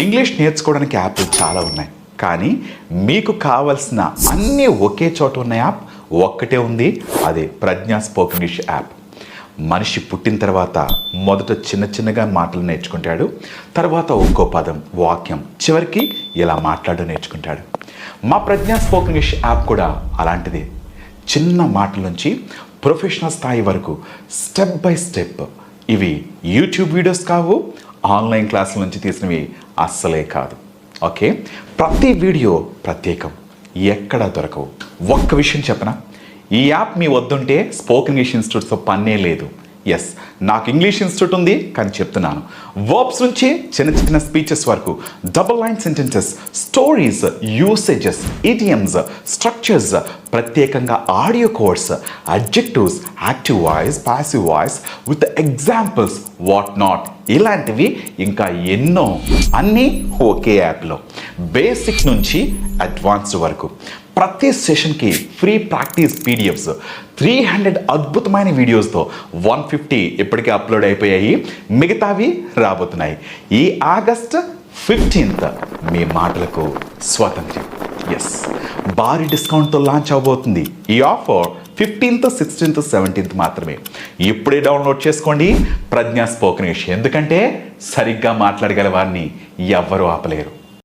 English నేర్చుకోవడానికి యాప్లు చాలా ఉన్నాయి. కానీ మీకు కావలసిన అన్నీ ఒకే చోట ఉన్న యాప్ ఒక్కటే ఉంది. అదే ప్రజ్ఞా స్పోకెన్ ఇంగ్లీష్ యాప్. మనిషి పుట్టిన తర్వాత మొదట చిన్న చిన్నగా మాటలు నేర్చుకుంటాడు. తర్వాత ఒక్కో పదం వాక్యం చివరికి ఇలా మాట్లాడడం నేర్చుకుంటాడు. మా ప్రజ్ఞా స్పోకెన్ ఇంగ్లీష్ యాప్ కూడా అలాంటిదే. చిన్న మాటల నుంచి ప్రొఫెషనల్ స్థాయి వరకు స్టెప్ బై స్టెప్ ఇవి యూట్యూబ్ వీడియోస్ కావు ఆన్లైన్ క్లాసుల నుంచి తీసినవి అస్సలే కాదు. ఓకే? ప్రతి వీడియో ప్రత్యేకం. ఎక్కడా దొరకవు. ఒక్క విషయం చెప్పనా? ఈ యాప్ మీ వద్దుంటే స్పోకెన్ ఇంగ్లీష్ ఇన్స్టిట్యూట్స్తో పన్నే లేదు. ఎస్ నాకు ఇంగ్లీష్ ఇన్స్టిట్యూట్ ఉంది కానీ చెప్తున్నాను. వర్బ్స్ నుంచి చిన్న చిన్న స్పీచెస్ వరకు double line sentences stories usages idioms structures ప్రత్యేకంగా audio course adjectives active voice passive voice with examples what not ఇలాంటివి ఇంకా ఎన్నో అన్నీ ఒకే యాప్లో బేసిక్ నుంచి అడ్వాన్స్డ్ వరకు. ప్రతి సెషన్కి free practice PDFs. Three hundred అద్భుతమైన వీడియోస్తో వన్ ఫిఫ్టీ ఇప్పటికే అప్లోడ్ అయిపోయాయి. మిగతావి రాబోతున్నాయి. ఈ ఆగస్ట్ ఫిఫ్టీన్త్ మీ మాటలకు స్వాతంత్ర్యం. ఎస్ భారీ డిస్కౌంట్తో లాంచ్ అవబోతుంది. ఈ ఆఫర్ ఫిఫ్టీన్త్ సిక్స్టీన్త్ సెవెంటీన్త్ మాత్రమే. ఇప్పుడే డౌన్లోడ్ చేసుకోండి. ప్రజ్ఞా స్పోకనేష్ ఎందుకంటే సరిగ్గా మాట్లాడగల వారిని ఎవ్వరూ ఆపలేరు.